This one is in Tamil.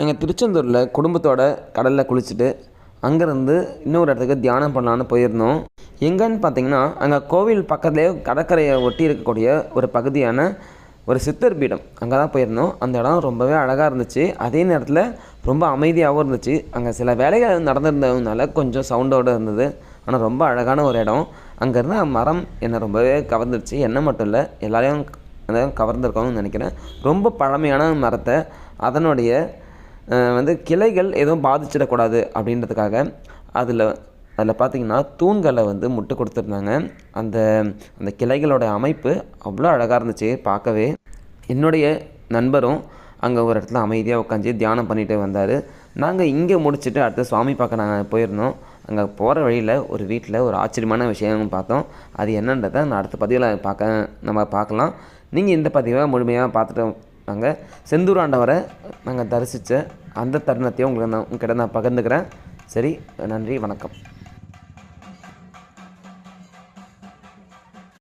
நாங்கள் திருச்செந்தூரில் குடும்பத்தோட கடலில் குளிச்சுட்டு அங்கேருந்து இன்னொரு இடத்துக்கு தியானம் பண்ணலான்னு போயிருந்தோம். எங்கன்னு பார்த்தீங்கன்னா அங்கே கோவில் பக்கத்துலேயே கடற்கரையை ஒட்டி இருக்கக்கூடிய ஒரு பகுதியான ஒரு சித்தர் பீடம் அங்கே தான் போயிருந்தோம். அந்த இடம் ரொம்பவே அழகாக இருந்துச்சு. அதே நேரத்தில் ரொம்ப அமைதியாகவும் இருந்துச்சு. அங்கே சில வேலைகள் நடந்திருந்ததுனால கொஞ்சம் சவுண்டோடு இருந்தது. ஆனால் ரொம்ப அழகான ஒரு இடம். அங்கேருந்து மரம் என்னை ரொம்பவே கவர்ந்துருச்சு. என்னை மட்டும் இல்லை எல்லாரையும் அதான் கவர்ந்துருக்கோம்னு நினைக்கிறேன். ரொம்ப பழமையான மரத்தை அதனுடைய வந்து கிளைகள் எதுவும் பாதிச்சிடக்கூடாது அப்படின்றதுக்காக அதில் அதில் பார்த்தீங்கன்னா தூண்களை வந்து முட்டு கொடுத்துருந்தாங்க. அந்த அந்த கிளைகளோட அமைப்பு அவ்வளோ அழகாக இருந்துச்சு பார்க்கவே. என்னுடைய நண்பரும் அங்கே ஒரு இடத்துல அமைதியாக உட்காந்து தியானம் பண்ணிகிட்டே வந்தார். நாங்கள் இங்கே முடிச்சுட்டு அடுத்து சுவாமி பார்க்க நாங்கள் போயிருந்தோம். அங்கே போகிற வழியில் ஒரு வீட்டில் ஒரு ஆச்சரியமான விஷயம் பார்த்தோம். அது என்னன்றதை நான் அடுத்த பதிவில் பார்க்க நம்ம பார்க்கலாம். நீங்கள் இந்த பதிவை முழுமையாக பார்த்துட்டு நாங்கள் செந்தூர் ஆண்டவரை நாங்கள் தரிசித்த அந்த தருணத்தையும் உங்களுக்கு நான் உங்ககிட்ட நான் பகிர்ந்துக்கிறேன். சரி நன்றி வணக்கம்.